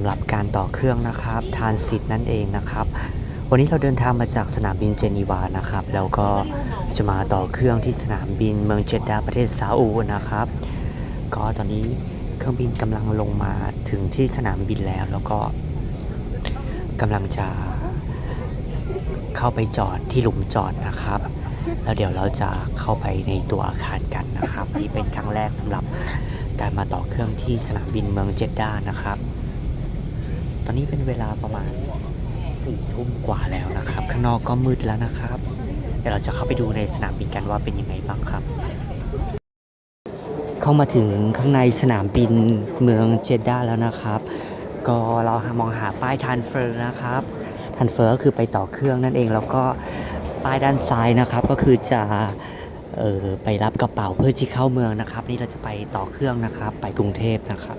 ำหรับการต่อเครื่องนะครับทานสิทธิ์นั่นเองนะครับ วันนี้เราเดินทางมาจากสนามบินเจนีวานะครับ แล้วก็จะมาต่อเครื่องที่สนามบินเมืองเจดดาประเทศซาอุนะครับ ก็ตอนนี้เครื่องบินกำลังลงมาถึงที่สนามบินแล้ว แล้วก็กำลังจะเข้าไปจอดที่หลุมจอดนะครับ แล้วเดี๋ยวเราจะเข้าไปในตัวอาคารกันนะครับ นี่เป็นครั้งแรกสำหรับการมาต่อเครื่องที่สนามบินเมืองเจดดานะครับ อนนี้เป็นเวลาประมาณสี่ทุ่มกว่าแล้วนะครับ ข้างนอกก็มืดแล้วนะครับ เดี๋ยวเราจะเข้าไปดูในสนามบินกันว่าเป็นยังไงบ้างครับ เข้ามาถึงข้างในสนามบินเมืองเจดดาแล้วนะครับ ก็เรามองหาป้ายทันเฟอร์นะครับทันเฟอร์ก็คือไปต่อเครื่องนั่นเองแล้วก็ป้ายด้านซ้ายนะครับก็คือจะออไปรับกระเป๋าเพื่อที่เข้าเมืองนะครับ นี่เราจะไปต่อเครื่องนะครับ ไปกรุงเทพนะครับ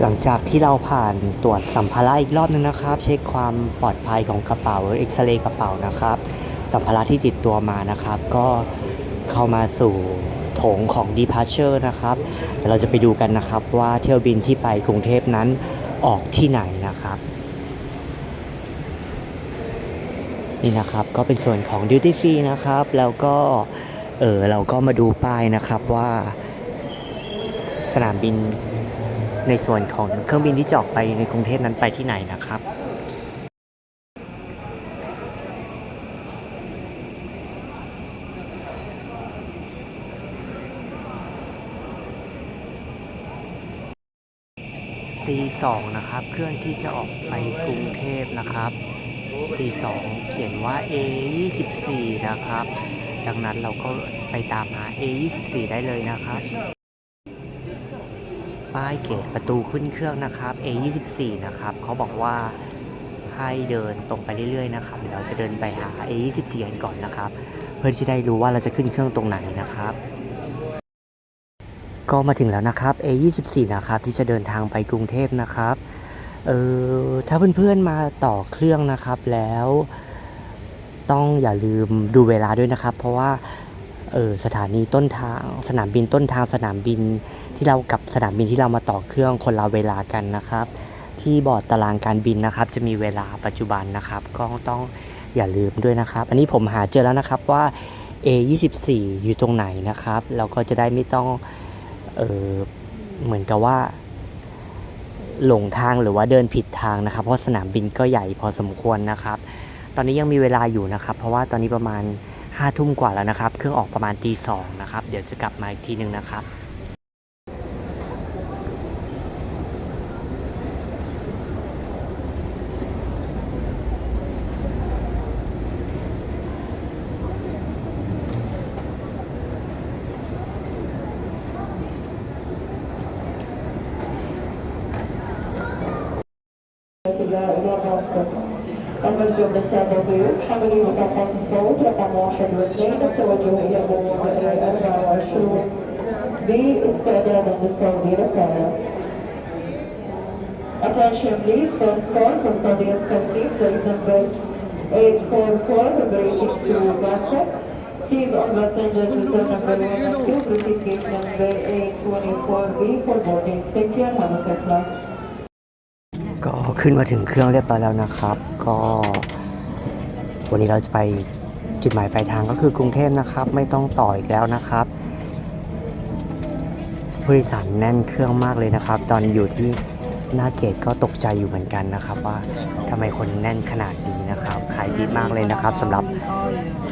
หลังจากที่เราผ่านตรวจสัมภาระอีกรอบนึงนะครับ เช็คความปลอดภัยของกระเป๋าเอ็กซเรย์กระเป๋านะครับ สัมภาระที่ติดตัวมานะครับ ก็เข้ามาสู่โถงของ departure นะครับเดี๋ยวเราจะไปดูกันนะครับว่าเที่ยวบินที่ไปกรุงเทพนั้นออกที่ไหนนะครับ นี่นะครับก็เป็นส่วนของ duty free นะครับ แล้วก็เออเราก็มาดูป้ายนะครับว่าสนามบิน ในส่วนของเครื่องบินที่จะออกไปในกรุงเทพนั้นไปที่ไหนนะครับตีสองนะครับเครื่องที่จะออกไปกรุงเทพนะครับตีสองเขียนว่า A 2 4นะครับ ดังนั้นเราก็ไปตามหา A 2 4ได้เลยนะครับ ป้ายเกตประตูขึ้นเครื่องนะครับ A 2 4 นะครับเขาบอกว่าให้เดินตรงไปเรื่อยๆนะครับเดี๋ยวเราจะเดินไปหา A 2 4 กันก่อนนะครับ เพื่อที่จะได้รู้ว่าเราจะขึ้นเครื่องตรงไหนนะครับ ก็มาถึงแล้วนะครับ A 2 4 นะครับที่จะเดินทางไปกรุงเทพนะครับเออถ้าเพื่อนๆมาต่อเครื่องนะครับแล้ว ต้องอย่าลืมดูเวลาด้วยนะครับ เพราะว่า เออสถานีต้นทางสนามบินต้นทางสนามบินที่เรากับสนามบินที่เรามาต่อเครื่องคนละเวลากันนะครับ ที่บอร์ดตารางการบินนะครับ จะมีเวลาปัจจุบันนะครับ ก็ต้องอย่าลืมด้วยนะครับ อันนี้ผมหาเจอแล้วนะครับว่า A 2 4 อยู่ตรงไหนนะครับเราก็จะได้ไม่ต้องเออเหมือนกับว่า หลงทางหรือว่าเดินผิดทางนะครับ เพราะสนามบินก็ใหญ่พอสมควรนะครับ ตอนนี้ยังมีเวลาอยู่นะครับ เพราะว่าตอนนี้ประมาณ 5้าทุ่มกว่าแล้วนะครับ เครื่องออกประมาณตีสองนะครับ เดี๋ยวจะกลับมาอีกทีหนึ่งนะครับ members of the Senate here, somebody the vote at the motion was made, so you be. Attention please, first call from Saudi Arabia, please number 844, number to Gatsa. Please on passenger system number 1 and gate number 824B for boarding. Take care, have a good night. ขึ้นมาถึงเครื่องเรียบร้อยแล้วนะครับ ก็วันนี้เราจะไปจุดหมายปลายทางก็คือกรุงเทพนะครับ ไม่ต้องต่ออีกแล้วนะครับผู้โดยสารแน่นเครื่องมากเลยนะครับ ตอนอยู่ที่หน้าเกตก็ตกใจอยู่เหมือนกันนะครับ ว่าทำไมคนแน่นขนาดนี้นะครับขายดีมากเลยนะครับสำหรับ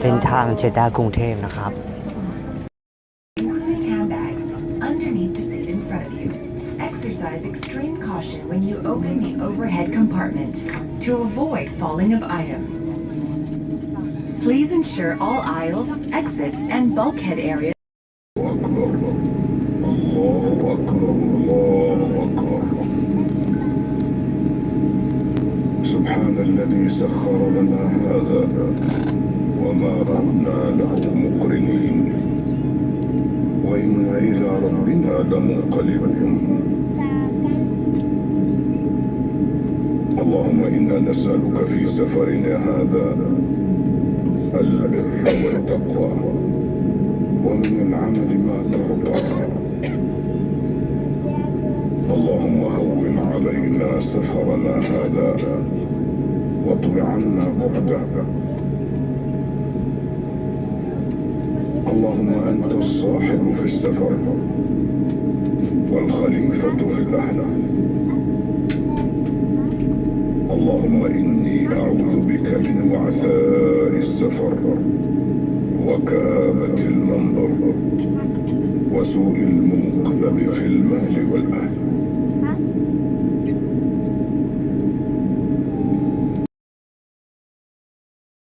เส้นทางเจด้ากรุงเทพนะครับ including handbags, underneath the seat in front of you. Exercise extreme caution when you open the overhead compartment to avoid falling of items. Please ensure all aisles, exits, and bulkhead areas أكبر الله أكبر الله أكبر سبحان الذي سخر لنا هذا وما كنا له مقرنين وإنا إلى ربنا لمنقلبون. اللهم إنا نسألك في سفرنا هذا البر والتقوى ومن العمل ما ترضى. اللهم هون علينا سفرنا هذا واطوي عنا بعده. اللهم أنت الصاحب في السفر والخليفة في الأهل اللهم إني أعوذ بك من وعثاء السفر وكآبة المنظر وسوء المنقلب في المال والأهل.